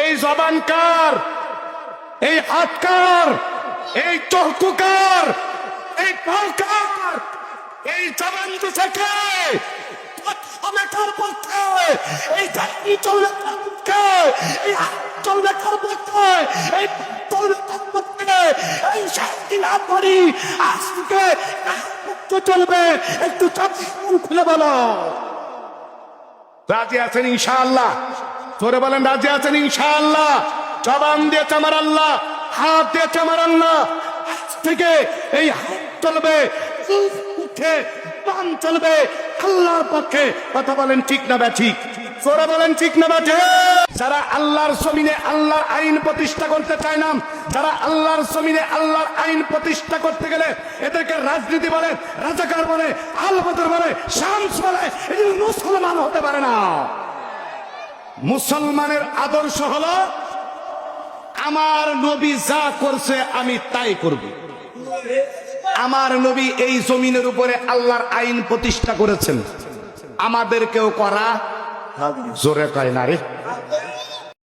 এই জবান কার? এই হাত কার? এই চহকু কার? এই কার? এই জবান এই এই এই এই শান্তি লাভ করি চলবে? একটু চাপি খুলে বলো। রাজি আছেন ইনশাআল্লাহ? তোরে বলেন, রাজি আছেন ইনশাআল্লাহ? জবান দিয়েছে আমার আল্লাহ, হাত দিয়েছে আমার আল্লাহ। থেকে এই হাত চলবে উঠে পান চলবে। আল্লাহর পক্ষে কথা বলেন ঠিক না বা ঠিক। তোরা বলেন ঠিক না বা? যারা আল্লাহর জমিনে আল্লাহর আইন প্রতিষ্ঠা করতে চায় না, যারা আল্লাহর জমিনে আল্লাহর আইন প্রতিষ্ঠা করতে গেলে এদেরকে রাজনীতি বলে, রাজাকার বলে, আলবদর বলে, শামস বলে এগুলো মুসলমান হতে পারে না। মুসলমানের আদর্শ হলো, আমার নবী যা করছে আমি তাই করব। আমার নবী এই জমিনের উপরে আল্লাহর আইন প্রতিষ্ঠা করেছেন। আমাদেরকেও করা জোরে কয় নারী